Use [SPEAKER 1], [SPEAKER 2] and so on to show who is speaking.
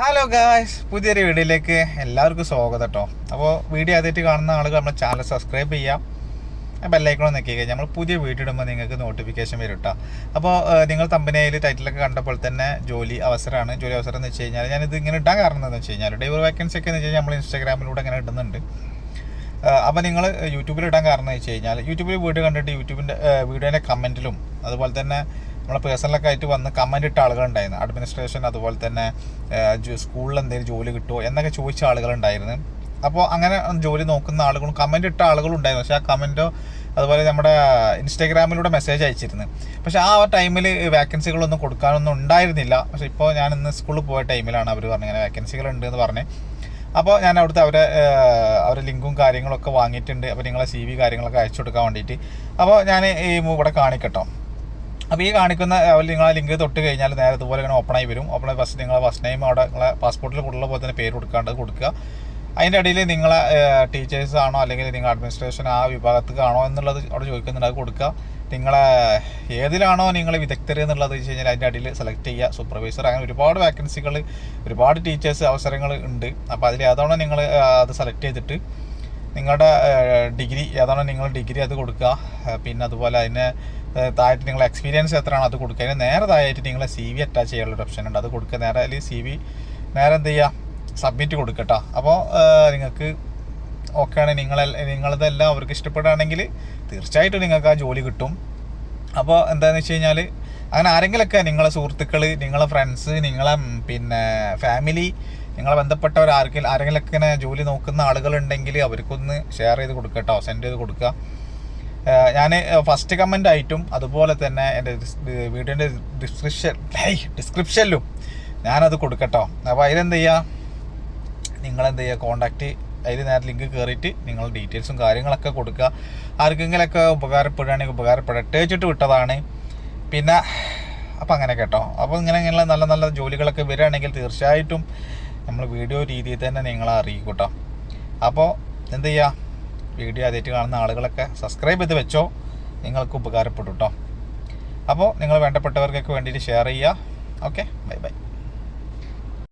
[SPEAKER 1] Hello guys പുതിയൊരു വീഡിയോയിലേക്ക് എല്ലാവർക്കും സ്വാഗതം കേട്ടോ അപ്പോൾ വീഡിയോ ആദ്യമായിട്ട് കാണുന്ന ആളുകൾ നമ്മുടെ ചാനൽ സബ്സ്ക്രൈബ് ചെയ്യാം. ബെല്ലൈക്കണോ നിൽക്കി കഴിഞ്ഞാൽ നമ്മൾ പുതിയ വീഡിയോ ഇടുമ്പോൾ നിങ്ങൾക്ക് നോട്ടിഫിക്കേഷൻ വരും കേട്ടോ അപ്പോൾ നിങ്ങൾ തമ്പനയിൽ ടൈറ്റിലൊക്കെ കണ്ടപ്പോൾ തന്നെ ജോലി അവസരമാണ്. ജോലി അവസരം എന്ന് വെച്ച് കഴിഞ്ഞാൽ ഞാനിത് ഇങ്ങനെ ഇടാൻ കാരണം എന്താണെന്ന് വെച്ച് കഴിഞ്ഞാൽ ഡൈവർ വേക്കൻസി ഒക്കെ എന്ന് വെച്ച് കഴിഞ്ഞാൽ നമ്മൾ ഇൻസ്റ്റാഗ്രാമിലൂടെ അങ്ങനെ ഇടുന്നുണ്ട്. അപ്പോൾ നിങ്ങൾ യൂട്യൂബിൽ ഇടാൻ കാരണം എന്ന് വെച്ച് കഴിഞ്ഞാൽ യൂട്യൂബിൽ വീഡിയോ കണ്ടിട്ട് യൂട്യൂബിന്റെ വീഡിയോന്റെ കമന്റിലും അതുപോലെ തന്നെ നമ്മളെ പേഴ്സണലൊക്കെ ആയിട്ട് വന്ന് കമന്റ് ഇട്ട ആളുകളുണ്ടായിരുന്നു. അഡ്മിനിസ്ട്രേഷൻ അതുപോലെ തന്നെ സ്കൂളിൽ എന്തെങ്കിലും ജോലി കിട്ടുമോ എന്നൊക്കെ ചോദിച്ച ആളുകളുണ്ടായിരുന്നു. അപ്പോൾ അങ്ങനെ ജോലി നോക്കുന്ന ആളുകളും കമന്റ് ഇട്ട ആളുകളും ഉണ്ടായിരുന്നു. പക്ഷേ ആ കമന്റോ അതുപോലെ നമ്മുടെ ഇൻസ്റ്റാഗ്രാമിലൂടെ മെസ്സേജ് അയച്ചിരുന്നു. പക്ഷേ ആ ടൈമിൽ വേക്കൻസികളൊന്നും കൊടുക്കാനൊന്നും ഉണ്ടായിരുന്നില്ല. പക്ഷേ ഇപ്പോൾ ഞാൻ ഇന്ന് സ്കൂളിൽ പോയ ടൈമിലാണ് അവർ പറഞ്ഞത്. ഇങ്ങനെ വേക്കൻസികൾ ഉണ്ട് എന്ന് പറഞ്ഞ്. അപ്പോൾ ഞാൻ അവിടുത്തെ അവരെ അവരെ ലിങ്കും കാര്യങ്ങളൊക്കെ വാങ്ങിയിട്ടുണ്ട്. അപ്പോൾ നിങ്ങളെ സി വി കാര്യങ്ങളൊക്കെ അയച്ചു കൊടുക്കാൻ വേണ്ടിയിട്ട്. അപ്പോൾ ഞാൻ ഈ ഇവിടെ കാണിക്കട്ടോ. അപ്പോൾ ഈ കാണിക്കുന്ന നിങ്ങൾ ആ ലിങ്ക് തൊട്ട് കഴിഞ്ഞാൽ നേരെ ഇതുപോലെ ഇങ്ങനെ ഓപ്പൺ ആയി വരും. ഓപ്പൺ ആയി ഫസ്റ്റ് നിങ്ങളെ ഫസ്റ്റ് നെയിം അവിടെ നിങ്ങളെ പാസ്പോർട്ടിൽ കൂടുതലുള്ള പോലെ തന്നെ പേര് കൊടുക്കാണ്ട് കൊടുക്കുക. അതിന്റെ ഇടയിൽ നിങ്ങളെ ടീച്ചേഴ്സ് ആണോ അല്ലെങ്കിൽ നിങ്ങൾ അഡ്മിനിസ്ട്രേഷൻ ആ വിഭാഗത്തിലാണോ എന്നുള്ളത് അവിടെ ചോദിക്കുന്നുണ്ട്. അത് കൊടുക്കുക. നിങ്ങളെ ഏതിലാണോ നിങ്ങൾ വിദഗ്ധർ എന്നുള്ളത് വെച്ച് കഴിഞ്ഞാൽ അതിന്റെ അടിയിൽ സെലക്ട് ചെയ്യുക. സൂപ്പർവൈസർ അങ്ങനെ ഒരുപാട് വാക്കൻസികൾ ഒരുപാട് ടീച്ചേഴ്സ് അവസരങ്ങൾ ഉണ്ട്. അപ്പോൾ അതിൽ ഏതാണോ നിങ്ങൾ അത് സെലക്ട് ചെയ്തിട്ട് നിങ്ങളുടെ ഡിഗ്രി ഏതാണോ നിങ്ങൾ ഡിഗ്രി അത് കൊടുക്കുക. പിന്നെ അതുപോലെ അതിന് താഴെ നിങ്ങൾ എക്സ്പീരിയൻസ് എത്രയാണോ അത് കൊടുക്കുക. അതിന് നേരെ താഴായിട്ട് നിങ്ങളെ സി വി അറ്റാച്ച് ചെയ്യാനുള്ള ഓപ്ഷൻ ഉണ്ട്. അത് കൊടുക്കുക. നേരെ അല്ലെങ്കിൽ സി വി നേരെ എന്ത് ചെയ്യുക? സബ്മിറ്റ് കൊടുക്കട്ടോ അപ്പോൾ നിങ്ങൾക്ക് ഓക്കെയാണ് നിങ്ങൾ നിങ്ങളതെല്ലാം അവർക്ക് ഇഷ്ടപ്പെടുകയാണെങ്കിൽ തീർച്ചയായിട്ടും നിങ്ങൾക്ക് ആ ജോലി കിട്ടും. അപ്പോൾ എന്താണെന്ന് വെച്ച് കഴിഞ്ഞാൽ അങ്ങനെ ആരെങ്കിലൊക്കെ നിങ്ങളെ സുഹൃത്തുക്കൾ നിങ്ങളെ ഫ്രണ്ട്സ് നിങ്ങളെ പിന്നെ ഫാമിലി നിങ്ങളെ ബന്ധപ്പെട്ടവർ ആർക്കെങ്കിലും ആരെങ്കിലൊക്കെ ഇങ്ങനെ ജോലി നോക്കുന്ന ആളുകളുണ്ടെങ്കിൽ അവർക്കൊന്ന് ഷെയർ ചെയ്ത് കൊടുക്കട്ടോ സെൻഡ് ചെയ്ത് കൊടുക്കുക ഞാൻ ഫസ്റ്റ് കമന്റ് ആയിട്ടും അതുപോലെ തന്നെ എന്റെ വീഡിയോന്റെ ഡിസ്ക്രിപ്ഷൻ ഡിസ്ക്രിപ്ഷനിലും ഞാനത് കൊടുക്കട്ടോ. അപ്പോൾ അതിലെന്ത് ചെയ്യുക നിങ്ങളെന്ത് ചെയ്യുക കോണ്ടാക്റ്റ് അതിൽ നേരെ ലിങ്ക് കയറിയിട്ട് നിങ്ങൾ ഡീറ്റെയിൽസും കാര്യങ്ങളൊക്കെ കൊടുക്കുക ആർക്കെങ്കിലൊക്കെ ഉപകാരപ്പെടുകയാണെങ്കിൽ ഉപകാരപ്പെടട്ടെ വെച്ചിട്ട് വിട്ടതാണ്. പിന്നെ അപ്പോൾ അങ്ങനെ കേട്ടോ. അപ്പോൾ ഇങ്ങനെ ഇങ്ങനെയുള്ള നല്ല നല്ല ജോലികളൊക്കെ വരികയാണെങ്കിൽ തീർച്ചയായിട്ടും നമ്മൾ വീഡിയോ രീതിയിൽ തന്നെ നിങ്ങളെ അറിയിക്കും കേട്ടോ അപ്പോൾ എന്ത് ചെയ്യുക വീഡിയോ ആദ്യമായിട്ട് കാണുന്ന ആളുകളൊക്കെ സബ്സ്ക്രൈബ് ചെയ്ത് വെച്ചോ. നിങ്ങൾക്ക് ഉപകാരപ്പെടും കേട്ടോ അപ്പോൾ നിങ്ങൾ വേണ്ടപ്പെട്ടവർക്കൊക്കെ വേണ്ടിയിട്ട് ഷെയർ ചെയ്യുക ഓക്കെ ബൈ ബൈ